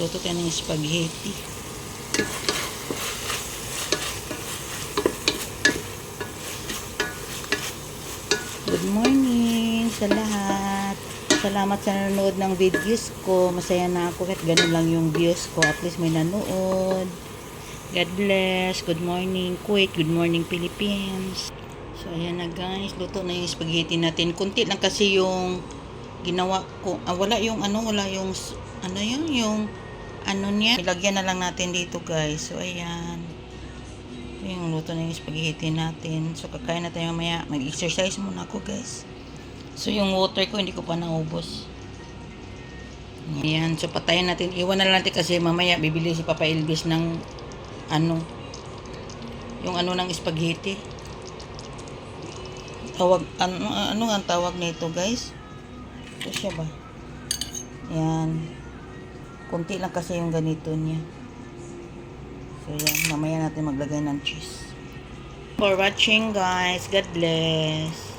Luto tayo ng spaghetti. Good morning sa lahat. Salamat sa nanonood ng videos ko. Masaya na ako kahit ganun lang yung views ko. At least may nanood. God bless. Good morning Kuwait. Good morning Philippines. So ayan na guys. Luto na yung spaghetti natin. Kunti lang kasi yung ginawa ko. Ah, wala yung ano. Wala yung ano yun. Yung ano niya. Ilagyan na lang natin dito guys. So ayan. Yung luto na yung spaghetti natin. So, kakain na tayo mamaya. Mag-exercise muna ako, guys. So, yung water ko, hindi ko pa naubos. Ayan. So, patayin natin. Iwan na lang natin kasi mamaya bibili si Papa Elvis ng ano, yung ano ng spaghetti. Tawag, ano, ano ang tawag nito, guys? Ito siya ba? Ayan. Kunti lang kasi yung ganito niya. So, yan. Mamaya natin maglagay ng cheese. For watching, guys. God bless.